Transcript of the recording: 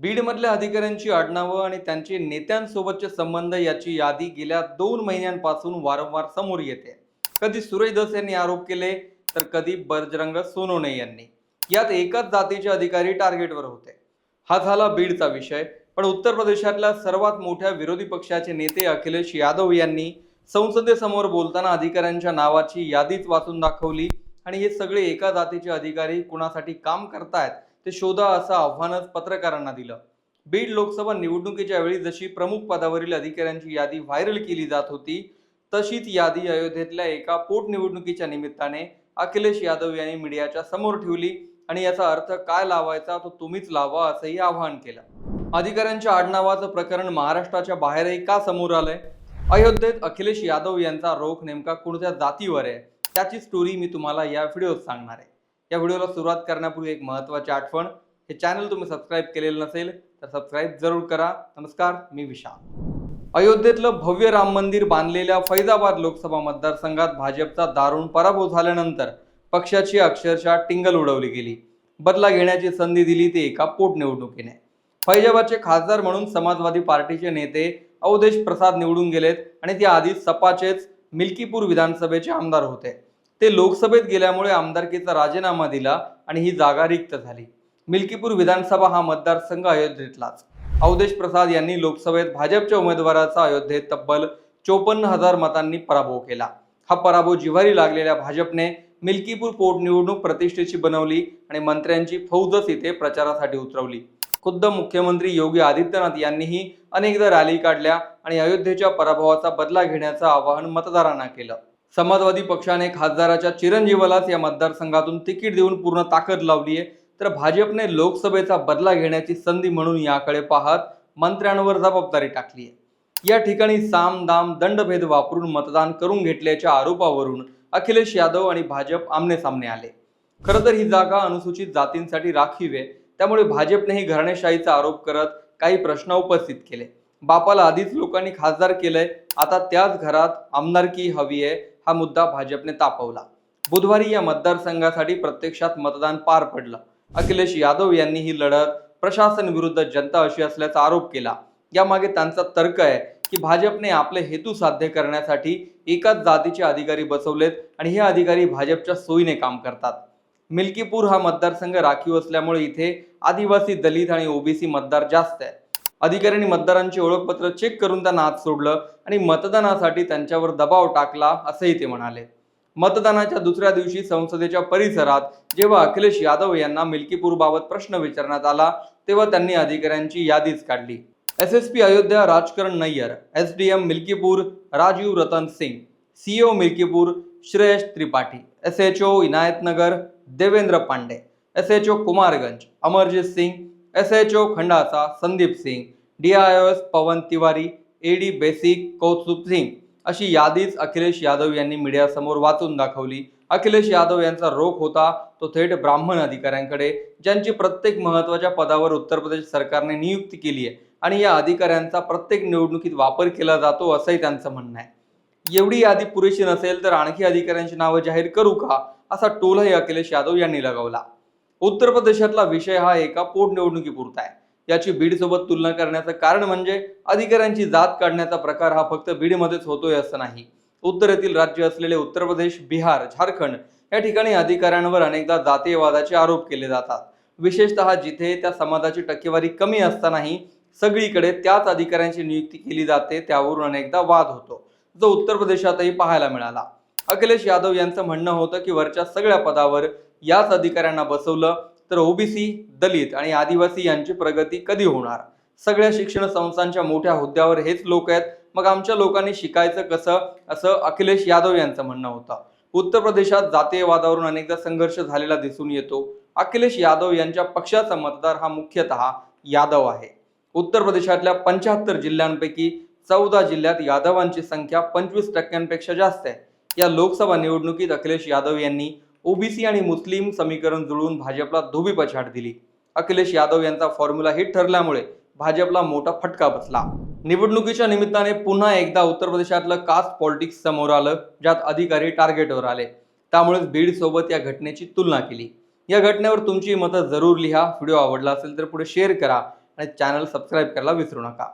बीडमधल्या अधिकाऱ्यांची आडनावं आणि त्यांचे नेत्यांसोबतचे संबंध याची यादी गेल्या दोन महिन्यांपासून वारंवार समोर येते. कधी सुरेश धस यांनी आरोप केले तर कधी बजरंग सोनोने यांनी. यात एकाच जातीचे अधिकारी टार्गेटवर होते. हा झाला बीडचा विषय पण उत्तर प्रदेशातल्या सर्वात मोठ्या विरोधी पक्षाचे नेते अखिलेश यादव यांनी संसदेसमोर बोलताना अधिकाऱ्यांच्या नावाची यादीच वाचून दाखवली आणि हे सगळे एका जातीचे अधिकारी कुणासाठी काम करतायत ते शोधा असं आव्हानच पत्रकारांना दिलं. बीड लोकसभा निवडणुकीच्या वेळी जशी प्रमुख पदावरील अधिकाऱ्यांची यादी व्हायरल केली जात होती तशीच यादी अयोध्येतल्या एका पोटनिवडणुकीच्या निमित्ताने अखिलेश यादव यांनी मीडियाच्या समोर ठेवली आणि याचा अर्थ काय लावायचा तो तुम्हीच लावा असंही आवाहन केलं. अधिकाऱ्यांच्या आडनावाचं प्रकरण महाराष्ट्राच्या बाहेरही का समोर आलंय? अयोध्येत अखिलेश यादव यांचा रोख नेमका कोणत्या जातीवर आहे? त्याची स्टोरी मी तुम्हाला या व्हिडिओत सांगणार आहे. या व्हिडिओला सुरुवात करण्यापूर्वी एक महत्त्वाची आठवण हे चॅनल तुम्ही सबस्क्राईब केलेलं नसेल तर सबस्क्राईब जरूर करा. नमस्कार मी विशाल. अयोध्येतलं भव्य राम मंदिर बांधलेल्या फैजाबाद लोकसभा मतदारसंघात भाजपचा दारुण पराभव झाल्यानंतर पक्षाची अक्षरशः टिंगल उडवली गेली. बदला घेण्याची संधी दिली ती एका पोटनिवडणुकीने. फैजाबादचे खासदार म्हणून समाजवादी पार्टीचे नेते अवधेश प्रसाद निवडून गेलेत आणि ते आधी सपाचेच मिल्कीपूर विधानसभेचे आमदार होते. ते लोकसभेत गेल्यामुळे आमदारकीचा राजीनामा दिला आणि ही जागा रिक्त झाली. मिल्कीपूर विधानसभा हा मतदारसंघ अयोध्येतलाच. अवधेश प्रसाद यांनी लोकसभेत भाजपच्या उमेदवाराचा अयोध्येत तब्बल चोपन्न हजार मतांनी पराभव केला. हा पराभव जिव्हारी लागलेल्या भाजपने मिल्कीपूर पोटनिवडणूक प्रतिष्ठेची बनवली आणि मंत्र्यांची फौजच इथे प्रचारासाठी उतरवली. खुद्द मुख्यमंत्री योगी आदित्यनाथ यांनीही अनेकदा रॅली काढल्या आणि अयोध्येच्या पराभवाचा बदला घेण्याचं आवाहन मतदारांना केलं. समाजवादी पक्षाने खासदाराच्या चिरंजीवालाच या मतदारसंघातून तिकीट देऊन पूर्ण ताकद लावली आहे. तर भाजपने लोकसभेचा बदला घेण्याची संधी म्हणून याकडे पाहत मंत्र्यांवर जबाबदारी टाकली आहे. या ठिकाणी साम दाम दंडभेद वापरून मतदान करून घेतल्याच्या आरोपावरून अखिलेश यादव आणि भाजप आमने सामने आले. खरं तर ही जागा अनुसूचित जातींसाठी राखीव आहे. त्यामुळे भाजपनेही घराणेशाहीचा आरोप करत काही प्रश्न उपस्थित केले. बापाला आधीच लोकांनी खासदार केलंय. आता त्याच घरात आमदारकी हवी आहे. हा मुद्दा भाजपने तापवला. बुधवारी या मतदारसंघासाठी प्रत्यक्षात मतदान पार पडलं. अखिलेश यादव यांनी ही लढत प्रशासन विरुद्ध जनता अशी असल्याचा आरोप केला. यामागे त्यांचा तर्क आहे की भाजपने आपले हेतू साध्य करण्यासाठी एकाच जातीचे अधिकारी बसवलेत आणि हे अधिकारी भाजपच्या सोयीने काम करतात. मिल्कीपूर हा मतदारसंघ राखीव असल्यामुळे इथे आदिवासी दलित आणि ओबीसी मतदार जास्त आहे अधिकाऱ्यांनी मतदारांची ओळखपत्र चेक करून त्यांना आत सोडलं आणि मतदानासाठी त्यांच्यावर दबाव टाकला असंही ते म्हणाले. मतदानाच्या दुसऱ्या दिवशी संसदेच्या परिसरात जेव्हा अखिलेश यादव यांना मिल्कीपूर बाबत प्रश्न विचारण्यात आला तेव्हा त्यांनी अधिकाऱ्यांची यादीच काढली. S S P Ayodhya Rajkaran Nayyar S D M Milkipur Rajeev Ratan Singh CO Milkipur Shreyash Tripathi S H O Inayatnagar Devendra Pandey S H O Kumarganj Amarjeet Singh S H O खंडाचा Sandeep Singh D I O S Pavan Tiwari A D basic Kaustubh Singh अशी यादीच अखिलेश यादव यांनी मीडियासमोर वाचून दाखवली. अखिलेश यादव यांचा रोख होता तो थेट ब्राह्मण अधिकाऱ्यांकडे ज्यांची प्रत्येक महत्त्वाच्या पदावर उत्तर प्रदेश सरकारने नियुक्ती केली आहे आणि या अधिकाऱ्यांचा प्रत्येक निवडणुकीत वापर केला जातो असंही त्यांचं म्हणणं आहे. एवढी यादी पुरेशी नसेल तर आणखी अधिकाऱ्यांची नावं जाहीर करू का? असा टोलही अखिलेश यादव यांनी लगावला. उत्तर प्रदेशातला विषय हा एका पोटनिवडणुकीपुरता आहे. याची बीडसोबत तुलना करण्याचं कारण म्हणजे अधिकाऱ्यांची जात काढण्याचा प्रकार हा फक्त बीडमध्येच होतोय असं नाही. उत्तरेतील राज्य असलेले उत्तर प्रदेश बिहार झारखंड या ठिकाणी अधिकाऱ्यांवर अनेकदा जातीयवादाचे आरोप केले जातात. विशेषतः जिथे त्या समाजाची टक्केवारी कमी असतानाही सगळीकडे त्याच अधिकाऱ्यांची नियुक्ती केली जाते त्यावरून अनेकदा वाद होतो जो उत्तर प्रदेशातही पाहायला मिळाला. अखिलेश यादव यांचं म्हणणं होतं की वरच्या सगळ्या पदावर याच अधिकाऱ्यांना बसवलं तर ओबीसी दलित आणि आदिवासी यांची प्रगती कधी होणार? सगळ्या शिक्षण संस्थांच्या मोठ्या हुद्द्यावर हेच लोक आहेत. मग आमच्या लोकांनी शिकायचं कसं? असं अखिलेश यादव यांचं म्हणणं होतं. उत्तर प्रदेशात जातीयवादावरून अनेकदा संघर्ष झालेला दिसून येतो. अखिलेश यादव यांच्या पक्षाचा मतदार हा मुख्यतः यादव आहे. उत्तर प्रदेशातल्या पंच्याहत्तर जिल्ह्यांपैकी चौदा जिल्ह्यात यादवांची संख्या पंचवीस टक्क्यांपेक्षा जास्त आहे. या लोकसभा निवडणुकीत अखिलेश यादव यांनी ओबीसी आणि मुस्लिम समीकरण जुळवून भाजपला धोबी पछाड दिली. अखिलेश यादव यांचा फॉर्म्युला हिट ठरल्यामुळे भाजपला मोठा फटका बसला. निवडणुकीच्या निमित्ताने पुन्हा एकदा उत्तर प्रदेशातलं कास्ट पॉलिटिक्स समोर आलं ज्यात अधिकारी टार्गेटवर आले. त्यामुळेच बीड सोबत या घटनेची तुलना केली. या घटनेवर तुमची मतं जरूर लिहा. व्हिडिओ आवडला असेल तर पुढे शेअर करा आणि चॅनल सबस्क्राईब करायला विसरू नका.